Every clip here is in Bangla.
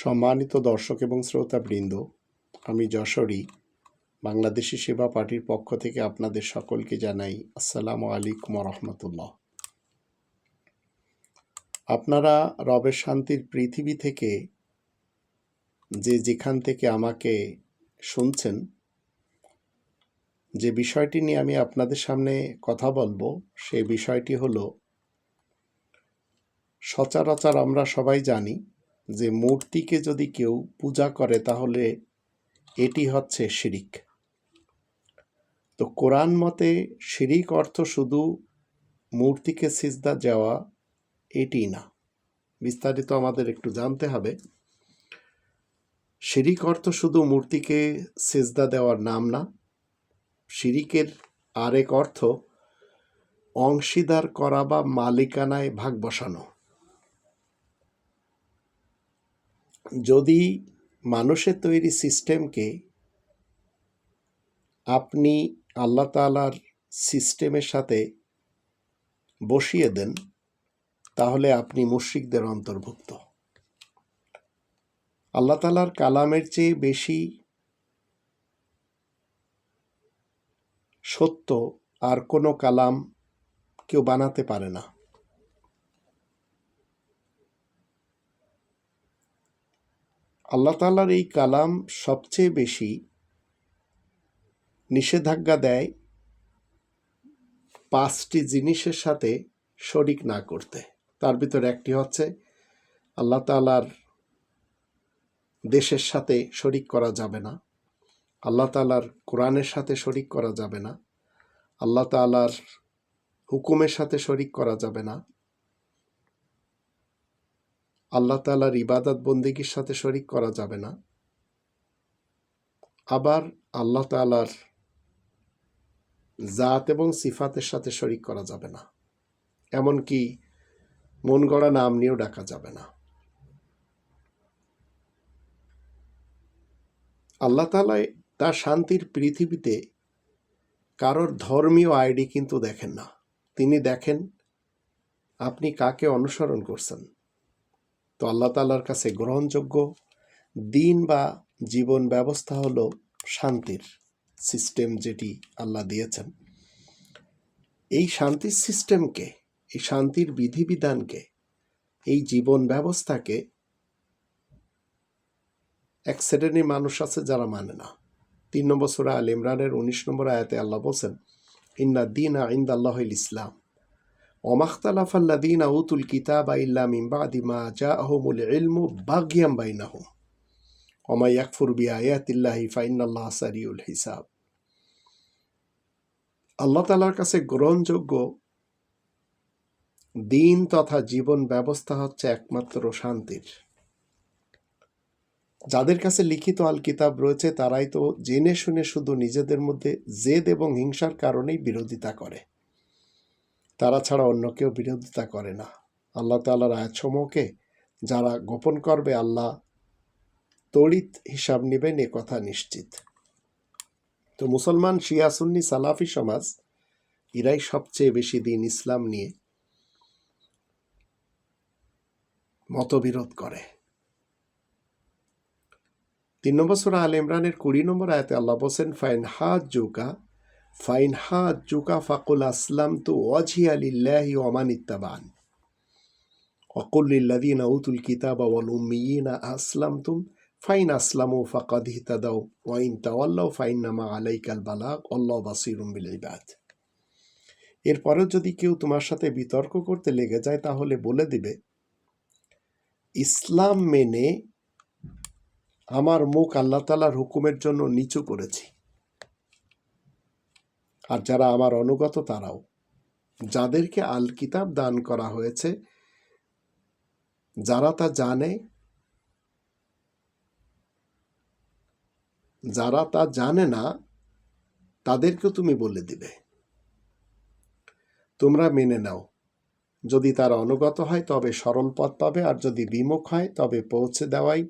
সম্মানিত দর্শক এবং শ্রোতাবৃন্দ, আমি যশোরী, বাংলাদেশি সেবা পার্টির পক্ষ থেকে আপনাদের সকলকে জানাই আসসালামু আলাইকুম রহমতুল্লাহ। আপনারা রবের শান্তির পৃথিবী থেকে যে যেখান থেকে আমাকে শুনছেন, যে বিষয়টি নিয়ে আমি আপনাদের সামনে কথা বলব সেই বিষয়টি হলো, সচরাচর আমরা সবাই জানি যে মূর্তিকে যদি কেউ পূজা করে, তাহলে এটি হচ্ছে শিরিক। তো কোরআন মতে শিরিক অর্থ শুধু মূর্তিকে সিজদা যাওয়া এটি না। বিস্তারিত আমাদের একটু জানতে হবে। শিরিক অর্থ শুধু মূর্তিকে সেজদা দেওয়ার নাম না, শিরিকের আরেক অর্থ অংশীদার করা বা মালিকানায় ভাগ বসানো। যদি মানুষের তৈরি সিস্টেমকে আপনি আল্লাহ তালার সিস্টেমের সাথে বসিয়ে দেন, তাহলে আপনি মুশ্রিকদের অন্তর্ভুক্ত। আল্লাহ তালার কালামের চেয়ে বেশি সত্য আর কোনো কালাম কেউ বানাতে পারে না। আল্লাহ তালার এই কালাম সবচেয়ে বেশি নিষেধাজ্ঞা দেয় পাঁচটি জিনিসের সাথে শরিক না করতে। তার ভিতরে একটি হচ্ছে আল্লাহ তালার দেশের সাথে শরিক করা যাবে না, আল্লাহ তালার কোরআনের সাথে শরিক করা যাবে না, আল্লাহ তালার হুকুমের সাথে শরিক করা যাবে না আল্লাহ তালার ইবাদত বন্দিগির সাথে শরিক করা যাবে না। আবার আল্লাহ তালার জাত এবং সিফাতের সাথে শরিক করা যাবে না। এমনকি মন গড়া নাম নিয়েও ডাকা যাবে না। আল্লাহ তালায় তার শান্তির পৃথিবীতে কারোর ধর্মীয় আইডি কিন্তু দেখেন না। তিনি দেখেন আপনি কাকে অনুসরণ করছেন। তো আল্লাহ তালার কাছে গ্রহণযোগ্য দিন বা জীবন ব্যবস্থা হলো শান্তির সিস্টেম যেটি আল্লাহ দিয়েছেন। এই শান্তির সিস্টেমকে এই শান্তির বিধিবিধানকে, এই জীবন ব্যবস্থাকে এক শ্রেণির মানুষ আছে যারা মানে না। তিন নম্বর সুরা আল ইমরানের উনিশ নম্বর আয়াতে আল্লাহ বলছেন, ইন্না দিন আইন্দ আল্লাহ ইসলাম। ওমাখতালাফ আল্লাদিন আউতুল কিতাব ইল্লা মিন বাদি মা জাআহুমুল ইলমু বাগিয়াম বাইনাহুম ওমা ইয়াকফুর বি আয়াতিল্লাহি ফাইনাল্লাহ সারিউল হিসাব আল্লাহ তালার কাছে গ্রহণযোগ্য দিন তথা জীবন ব্যবস্থা হচ্ছে একমাত্র শান্তির। যাদের কাছে লিখিত আল কিতাব রয়েছে, তারাই তো জেনে শুনে শুধু নিজেদের মধ্যে জেদ এবং হিংসার কারণেই বিরোধিতা করে। তারা ছাড়া অন্য কেউ বিরোধিতা করে না। আল্লাহ তাল্লাহর আয়াতসমূহকে যারা গোপন করবে, আল্লাহ তড়িৎ হিসাব নেবেন, এ কথা নিশ্চিত। তো মুসলমান শিয়াসুন্নি সালাফি সমাজ, এরাই সবচেয়ে বেশি দিন ইসলাম নিয়ে মতবিরোধ করে। তিন নম্বর সুরা আল ইমরানের কুড়ি নম্বর আয়াতে আল্লাহ বলছেন, ফাইন হা জুকা ফাইন হাত জুকা ফাকুল আসলাম তো ওয়াজহিয়া লিল্লাহি ওমান ইত্তাবান। অকুল লিল্লাদিন উতুল কিতাব ওয়াল না আসলাম তুম ফাইন আসলাম আসলামু ফাকাদ হিতাদাও ওয়াইন তাওয়াল্লাও ফাইন নামা আলাইকাল বালাক অল্লাহ বাসিরুম বিল ইবাদ। এরপরেও যদি কেউ তোমার সাথে বিতর্ক করতে লেগে যায়, তাহলে বলে দিবে, ইসলাম মেনে আমার মুখ আল্লাহ তালার হুকুমের জন্য নিচু করেছি। আর যারা আমার অনুগত তারাও। যাদেরকে আল কিতাব দান করা হয়েছে, যারা তা জানে, যারা তা জানে না, তাদেরকেও তুমি বলে দিবে। তোমরা মেনে নাও। যদি তারা অনুগত হয়, তবে সরল পথ পাবে, আর যদি বিমুখ হয়, তবে পৌঁছে দেওয়াই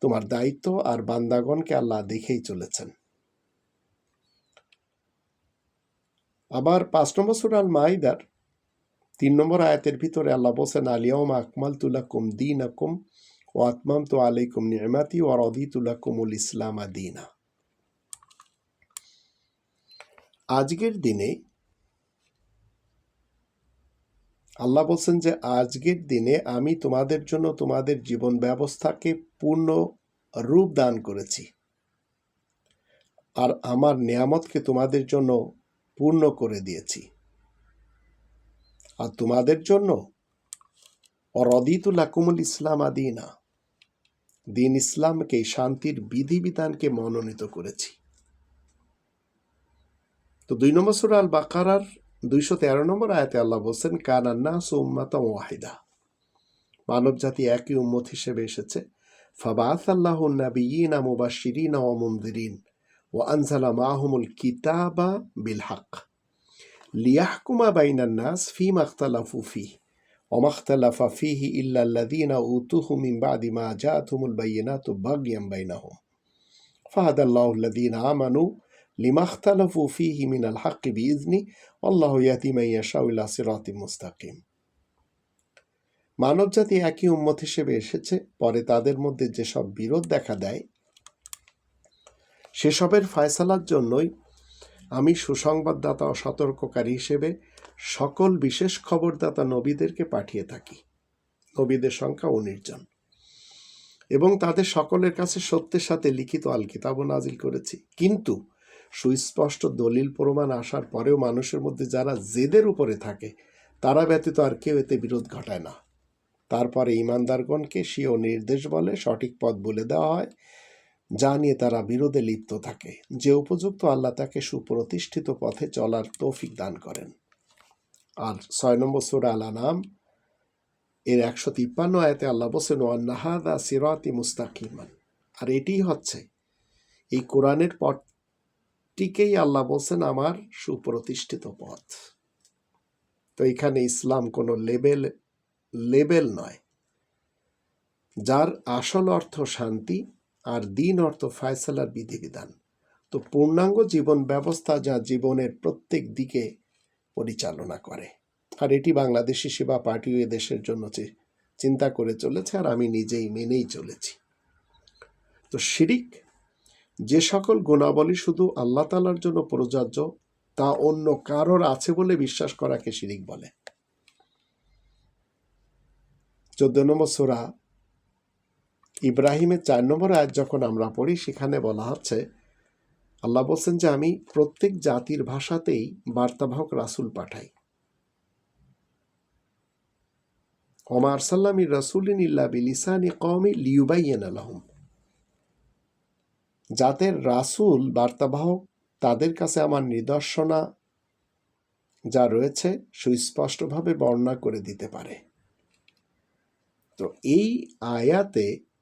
তোমার দায়িত্ব, আর বান্দাগণকে আল্লাহ দেখেই চলেছেন। আবার পাঁচ নম্বর সুরাল মাইদার তিন নম্বর আয়াতের ভিতরে আল্লাহ বলছেন আলিয়াম আকমাল তুলাকুম দিন আকুম ও আতমাম তো আলাইকুম নিয়মাতি ও রদিতুল্লাকুমুল ইসলাম আদিনা আজকের দিনে আল্লাহ বলছেন যে, আজকের দিনে আমি তোমাদের জন্য তোমাদের জীবন ব্যবস্থাকে পূর্ণ রূপ দান করেছি। আর আমার নিয়ামতকে তোমাদের জন্য পূর্ণ করে দিয়েছি। আর তোমাদের জন্য অরদিতুল আকুমুল ইসলাম আদিনা, দিন ইসলামকে, শান্তির বিধিবিধানকে মনোনীত করেছি। তো দুই নম্বর সুরা আল বাকারার দুইশো তেরো নম্বর আয়াতে আল্লাহ বলছেন কানান্না সুম্মাতা ওয়াহিদা। মানব জাতি একই উম্মত হিসেবে এসেছে। ফাবাস আল্লাহ নাবিয়িনা মুবাশশিরিনা ওয়া মুনযিরিন ওয়া আনজালা মাহুমুল কিতাবা বিল হক লিয়াহকুমা বাইনান নাস ফীমা ইখতালাফু ফীহি وما اختلف فيه إلا الذين أوتوه من بعد ما جاءتهم البينات بغيا بينهم فهدى الله الذين آمنوا لما اختلفوا فيه من الحق بإذنه والله يهدي من يشاء إلى صراط مستقيم মানবজাতি একই উম্মত হিসেবে এসেছে পরে তাদের মধ্যে যেসব বিরোধ দেখা দেয় সেসবের ফয়সালার জন্যই আমি সুসংবাদদাতা ও সতর্ককারী হিসেবে সকল বিশেষ খবরদাতা নবীদেরকে পাঠিয়ে থাকি। নবীদের সংখ্যা উনিশ জন এবং তাদের সকলের কাছে সত্যের সাথে লিখিত আল কিতাবও নাজিল করেছি। কিন্তু সুস্পষ্ট দলিল প্রমাণ আসার পরেও মানুষের মধ্যে যারা জেদের উপরে থাকে, তারা ব্যতীত আর কেউ এতে বিরোধ ঘটায় না। তারপরে ইমানদারগণকে স্বীয় নির্দেশ বলে সঠিক পথ বলে দেওয়া হয়। যা নিয়ে তারা বিরোধে লিপ্ত থাকে। যে উপযুক্ত আল্লাহ তাকে সুপ্রতিষ্ঠিত পথে চলার তৌফিক দান করেন। আর ছয় নম্বর সুরা আল নাম এর একশো তিপ্পান্ন আয়াতে আল্লাহ বসেন ওয়ান্নাহাদা সিরাতি মুস্তাকিমান। আর এটি হচ্ছে, এই কোরআনের পথটিকেই আল্লাহ বলছেন, আমার সুপ্রতিষ্ঠিত পথ। তো এখানে ইসলাম কোনো লেবেল লেবেল নয়। যার আসল অর্থ শান্তি আর দিন অর্থ ফায়সালার বিধিবিধান। তো পূর্ণাঙ্গ জীবন ব্যবস্থা যা জীবনের প্রত্যেক দিকে পরিচালনা করে। আর এটি বাংলাদেশি সেবা পার্টিও দেশের জন্য চিন্তা করে চলেছে আর আমি নিজেই মেনেই চলেছি। তো শিরিক, যে সকল গুণাবলী শুধু আল্লাহ তালার জন্য প্রযোজ্য, তা অন্য কারোর আছে বলে বিশ্বাস করাকে শিরিক বলে। চোদ্দ নম্বর সোরা ইব্রাহিমের চার নম্বর আয়াত যখন আমরা পড়ি, সেখানে বলা হচ্ছে, আল্লাহ বলছেন যে, আমি প্রত্যেক জাতির ভাষাতেই বার্তাবাহক রাসূল পাঠাই। ওমার সাল্লামি রাসুলিন ইল্লা বিলিসানি কওমি লিউবাইয়েন আলহম জাতের রাসূল বার্তাবাহক, তাদের কাছে আমার নিদর্শনা যা রয়েছে, সুস্পষ্টভাবে বর্ণনা করে দিতে পারে। তো এই আয়াতে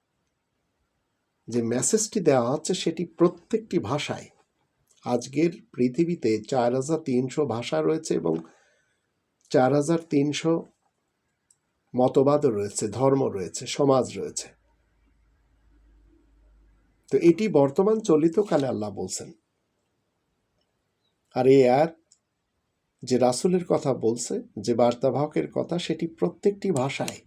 যে মেসেজটি দেওয়া হচ্ছে সেটি প্রত্যেকটি ভাষায়। আজকের পৃথিবীতে চার হাজার তিনশো ভাষা রয়েছে এবং চার হাজার তিনশো মতবাদও রয়েছে, ধর্ম রয়েছে, সমাজ রয়েছে। তো এটি বর্তমান চলিত কালে আল্লাহ বলছেন। আর এই আয়াত যে রাসুলের কথা বলছে, যে বার্তাবাহকের কথা, সেটি প্রত্যেকটি ভাষায়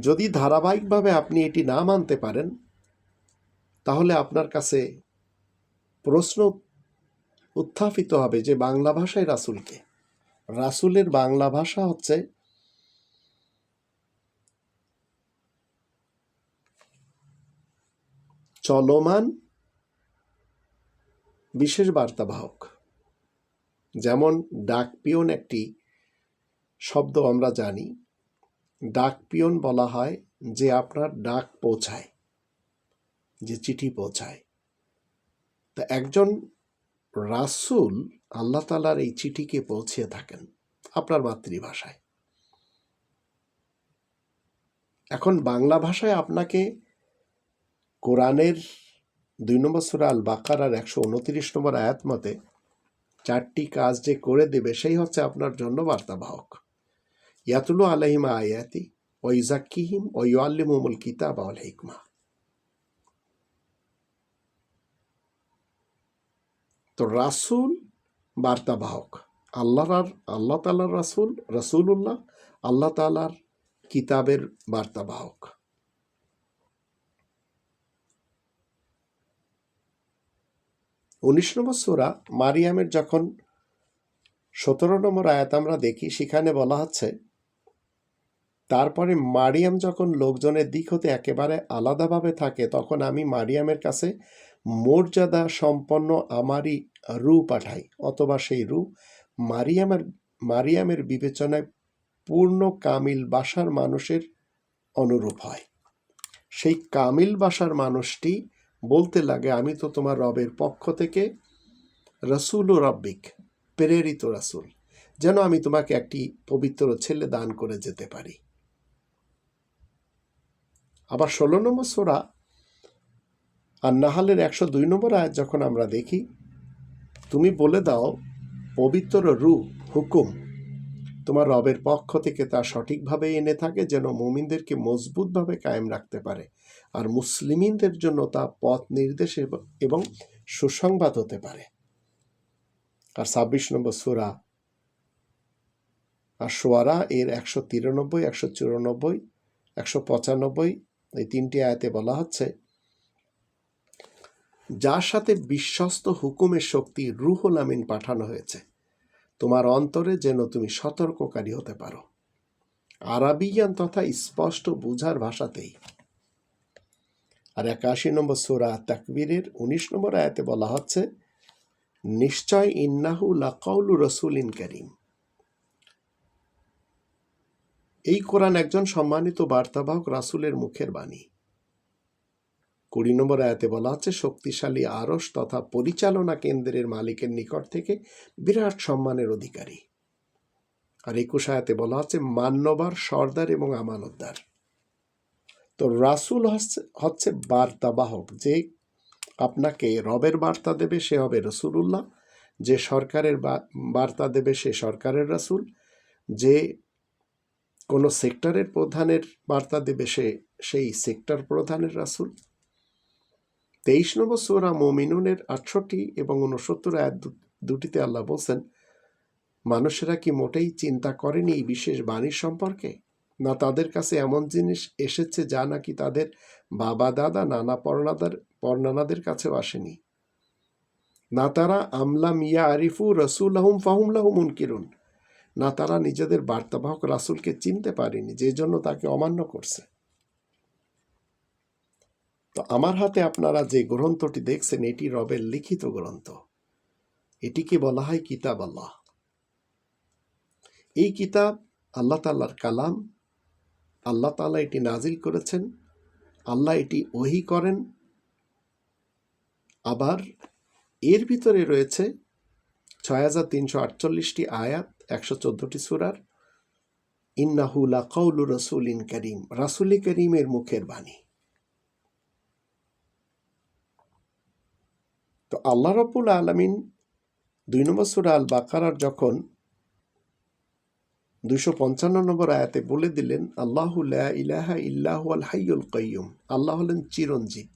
যদি ধারাবাহিকভাবে আপনি এটি না মানতে পারেন, তাহলে আপনার কাছে প্রশ্ন উত্থাপিত হবে যে বাংলা ভাষায় রাসুলকে। রাসুলের বাংলা ভাষা হচ্ছে চলমান, বিশেষ বার্তাবাহক। যেমন ডাকপিয়ন একটি শব্দ আমরা জানি ডাকপিয়ন বলা হয় যে আপনার ডাক পৌঁছায়, যে চিঠি পৌঁছায়। তা একজন রাসূল আল্লাহ তালার এই চিঠিকে পৌঁছিয়ে থাকেন আপনার মাতৃভাষায়। এখন বাংলা ভাষায় আপনাকে কোরআনের দুই নম্বর সুরা আল বাকারার একশো উনত্রিশ নম্বর আয়াত মতে চারটি কাজ যে করে দেবে, সেই হচ্ছে আপনার জন্য বার্তাবাহক ইয়াতুলু আলাহিম আয়াতি ও ইজাক্কিহিম ও ইউআল্লিমুমুল কিতাব আল হিকমা তো রাসূল বার্তাবাহক আল্লাহর আল্লাহ তালার রাসূল রাসূলুল্লাহ আল্লাহ তালার কিতাবের বার্তাবাহক উনিশ নম্বর সোরা মারিয়ামের যখন সতেরো নম্বর আয়াত আমরা দেখি সেখানে বলা হচ্ছে তারপরে মারিয়াম যখন লোকজনের দিক হতে একেবারে আলাদাভাবে থাকে, তখন আমি মারিয়ামের কাছে মর্যাদা সম্পন্ন আমারই রু পাঠাই, অথবা সেই রু মারিয়ামের মারিয়ামের বিবেচনায় পূর্ণ কামিল বাসার মানুষের অনুরূপ হয়। সেই কামিল বাসার মানুষটি বলতে লাগে, আমি তো তোমার রবের পক্ষ থেকে রসুল ও রব্বিক, প্রেরিত রাসুল, যেন আমি তোমাকে একটি পবিত্র ছেলে দান করে যেতে পারি। আবার ষোলো নম্বর সোরা আর নাহালের একশো দুই নম্বর আয়াত যখন আমরা দেখি, তুমি বলে দাও, পবিত্র রু হুকুম তোমার রবের পক্ষ থেকে তা সঠিকভাবে এনে থাকে যেন মুমিনদেরকে মজবুতভাবে কায়েম রাখতে পারে আর মুসলিমিনদের জন্য তা পথ নির্দেশ এবং সুসংবাদ হতে পারে। আর ছাব্বিশ নম্বর সুরা আর সোয়ারা এর একশো তিরানব্বই, একশো চুরানব্বই, একশো পঁচানব্বই এই তিনটি আয়াতে বলা হচ্ছে, যার সাথে বিশ্বস্ত হুকুমের শক্তি রুহুল আমিন পাঠানো হয়েছে, তোমার অন্তরে যেন তুমি সতর্ককারী হতে পারো। আরবিয়ান তথা স্পষ্ট বুঝার ভাষাতেই। আর একাশি নম্বর সোরা তাকবীরের উনিশ নম্বর আয়াতে বলা হচ্ছে, নিশ্চয় ইন্নাহু লাকাউলু রসুল ইন করিম। এই কোরআন একজন সম্মানিত বার্তাবাহক রাসুলের মুখের বাণী। কুড়ি নম্বর আয়াতে বলা হচ্ছে শক্তিশালী আরস তথা পরিচালনা কেন্দ্রের মালিকের নিকট থেকে বিরাট সম্মানের অধিকারী। আর একুশ আয়াতে বলা হচ্ছে মান্যবার, সর্দার এবং আমানতদার। তো রাসূল হচ্ছে হচ্ছে বার্তাবাহক। যে আপনাকে রবের বার্তা দেবে, সে হবে রসুলুল্লাহ। যে সরকারের বার্তা দেবে, সে সরকারের রাসূল। যে কোনো সেক্টরের প্রধানের বার্তা দেবে সে, সেই সেক্টর প্রধানের রাসূল? তেইশ নম্বর সোরা মোমিনুনের আটষট্টি এবং উনসত্তর আয়াত দুটিতে আল্লাহ বলছেন, মানুষেরা কি মোটেই চিন্তা করেনি এই বিশেষ বাণীর সম্পর্কে? না তাদের কাছে এমন জিনিস এসেছে যা নাকি তাদের বাবা, দাদা, নানা পর্ণাদার পর্ণানাদের কাছেও আসেনি? না তারা আমলা মিয়া আরিফু রসুল আহম ফাহুমলাহম মুনকিরুন। না তারা নিজেদের বার্তাবাহক রাসুলকে চিনতে পারেনি, যে জন্য তাকে অমান্য করছে। তো আমার হাতে আপনারা যে গ্রন্থটি দেখছেন, এটি রবের লিখিত গ্রন্থ। এটিকে বলা হয় কিতাব আল্লাহ। এই কিতাব আল্লাহ তাল্লার কালাম। আল্লাহ তাআলা এটি নাজিল করেছেন। আল্লাহ এটি ওহি করেন। আবার এর ভিতরে রয়েছে ছয় হাজার তিনশো আটচল্লিশটি আয়াত, একশো চোদ্দটি সুরার। ইন্নাহুলা কৌলু রসুল ইন করিম, রাসুল করিমের মুখের বাণী। তো আল্লাহ রব্বুল আলমিন দুই নম্বর সুরা আল বাকারার যখন দুইশো পঞ্চান্ন নম্বর আয়াতে বলে দিলেন, আল্লাহ ইলাহা ইল্লাহু আল হাইয়ুল কাইয়ুম আল্লাহ হলেন চিরঞ্জীব।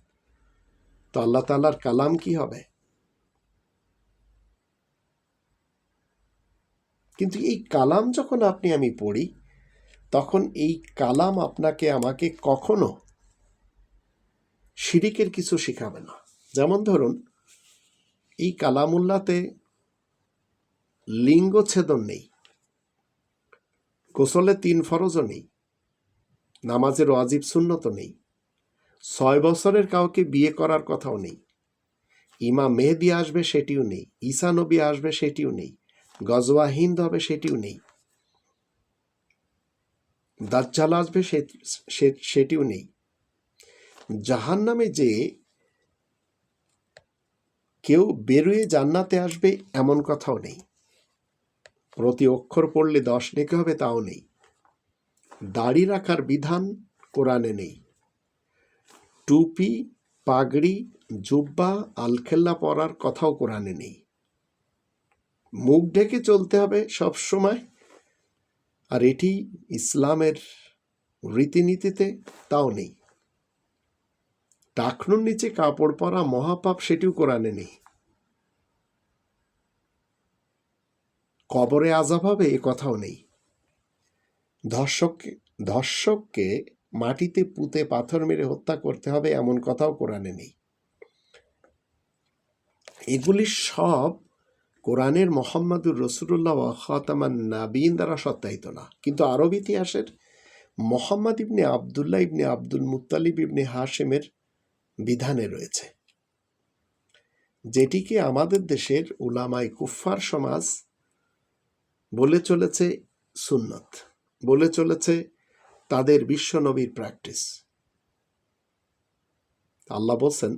তো আল্লাহ তাআলার কালাম কি হবে? কিন্তু এই কালাম যখন আপনি আমি পড়ি, তখন এই কালাম আপনাকে আমাকে কখনো শিরিকের কিছু শেখাবে না। যেমন ধরুন, এই কালামুল্লাতে লিঙ্গ ছেদন নেই, গোসলে তিন ফরজও নেই নামাজের ওয়াজিব সুন্নত নেই, ছয় বছরের কাউকে বিয়ে করার কথাও নেই ইমা মেহেদি আসবে সেটিও নেই, ঈসা নবী আসবে সেটিও নেই গজওয়া হিন্দ হবে সেটিও নেই। দাজ্জাল আসবে সেটিও নেই। জাহান নামে যে কেউ বেরোয় জান্নাতে আসবে এমন কথাও নেই। প্রতি অক্ষর পড়লে দশ নেকে হবে তাও নেই। দাড়ি রাখার বিধান কোরআনে নেই। টুপি, পাগড়ি, জুব্বা, আলখেল্লা পরার কথাও কোরআনে নেই। মুখ ঢেকে চলতে হবে সব সময়। আর এটি ইসলামের রীতিনীতিতে তাও নেই। টাকনুর নিচে কাপড় পরা মহাপাপ সেটিও কোরআনে নেই। কবরে আজাব হবে এ কথাও নেই। ধর্ষককে ধর্ষককে মাটিতে পুঁতে পাথর মেরে হত্যা করতে হবে এমন কথাও কোরআনে নেই। এগুলি সব কোরআনের মোহাম্মদুর রসুল্লাহ খাতামান নাবিন দ্বারা সত্যায়িত না। কিন্তু আরব ইতিহাসের মোহাম্মদ ইবনে আবদুল্লাহ ইবনে আব্দুল মুত্তালিব ইবনে হাশেমের বিধানে রয়েছে। যেটিকে আমাদের দেশের উলামাই কুফফার সমাজ বলে চলেছে সুন্নত, বলে চলেছে তাদের বিশ্বনবীর প্র্যাকটিস। আল্লাহ বলছেন,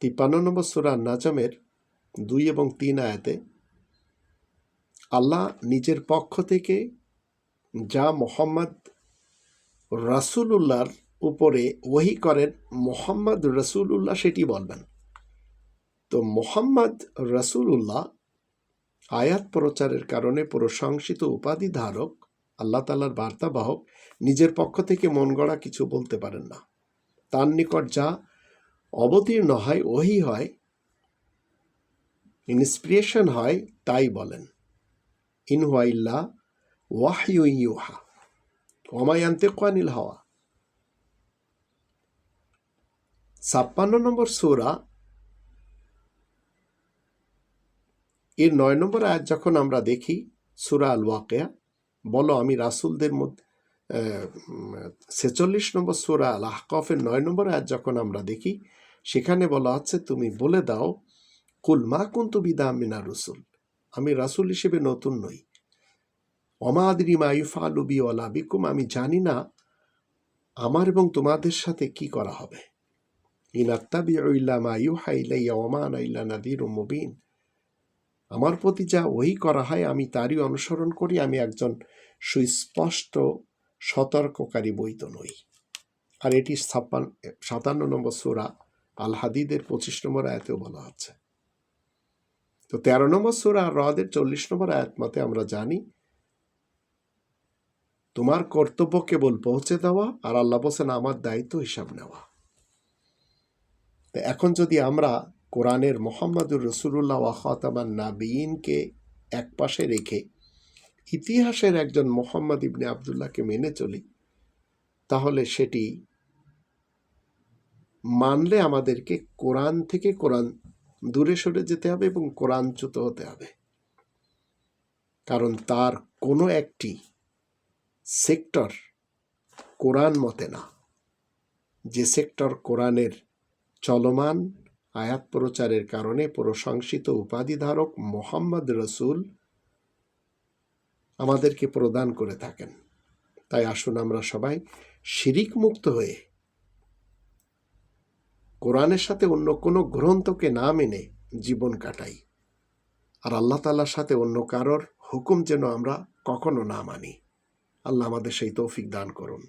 তিপ্পান্ন নম্বর সুরা নাজমের দুই এবং তিন আয়াতে, আল্লাহ নিজের পক্ষ থেকে যা মোহাম্মদ রাসূলুল্লাহর উপরে ওহি করেন, মোহাম্মদ রসুল্লাহ সেটি বলবেন। তো মোহাম্মদ রসুল্লাহ আয়াত প্রচারের কারণে প্রশংসিত উপাধি ধারক, আল্লাহ তালার বার্তাবাহক, নিজের পক্ষ থেকে মন গড়া কিছু বলতে পারেন না। তার নিকট যা অবতীর্ণ হয়, ওহি হয় ইন্সপিরেশন হয় তাই বলেন। ইনহুয়াইল্লা ওয়াহিউ ইউহা। ওমায়ান্তে কানিল হাওয়া। ছাপ্পান্ন নম্বর সূরা, এর নয় নম্বর আয়াত যখন আমরা দেখি, সুরা আল ওয়াকেয়া বলো আমি রাসুলদের মধ্যে ছেচল্লিশ নম্বর সুরা আল আহকফের নয় নম্বর আয়াত যখন আমরা দেখি, সেখানে বলা আছে তুমি বলে দাও কুল মা কুন্তু বিদা মিনা রসুল। আমি রাসুল হিসেবে নতুন নই। অমা আদরি মায়ুফা লুবি ওলা বিকুম, আমি জানি না আমার এবং তোমাদের সাথে কি করা হবে। ইনাত্তাবি ইল্লা মা ইউহা ইলাইয়া ওমান ইল্লা নাদির মুবিন। আমার প্রতি যা ওই করা হয়, আমি তারই অনুসরণ করি, আমি একজন সুস্পষ্ট, সতর্ককারী বৈত নই। আর এটি সাতান্ন নম্বর সুরা আল হাদিদের পঁচিশ নম্বর আয়াতেও বলা আছে তো তেরো নম্বর সুরা আর রদের চল্লিশ নম্বর আয়াত মতে আমরা জানি, তোমার কর্তব্য কেবল পৌঁছে দেওয়া আর আল্লাহ বলছেন, আমার দায়িত্ব হিসাব নেওয়া। এখন যদি আমরা কোরআনের মোহাম্মদুর রসুল্লাহ ওয়াহতামান নাবিনকে এক পাশে রেখে ইতিহাসের একজন মোহাম্মদ ইবনে আবদুল্লাহকে মেনে চলি, তাহলে সেটি মানলে আমাদেরকে কোরআন থেকে কোরআন দূরে সরে যেতে হবে এবং কোরআনচ্যুত হতে হবে। কারণ তার কোনো একটি সেক্টর কোরআন মতে না। যে সেক্টর কোরআনের চলমান আয়াত প্রচারের কারণে প্রশংসিত উপাধিধারক মোহাম্মদ রসুল আমাদেরকে প্রদান করে থাকেন। তাই আসুন আমরা সবাই শিরিক মুক্ত হয়ে কোরআনের সাথে অন্য কোনো গ্রন্থকে না মেনে জীবন কাটাই। আর আল্লাহ তাল্লার সাথে অন্য কারোর হুকুম যেন আমরা কখনো না মানি। আল্লাহ আমাদের সেই তৌফিক দান করুন।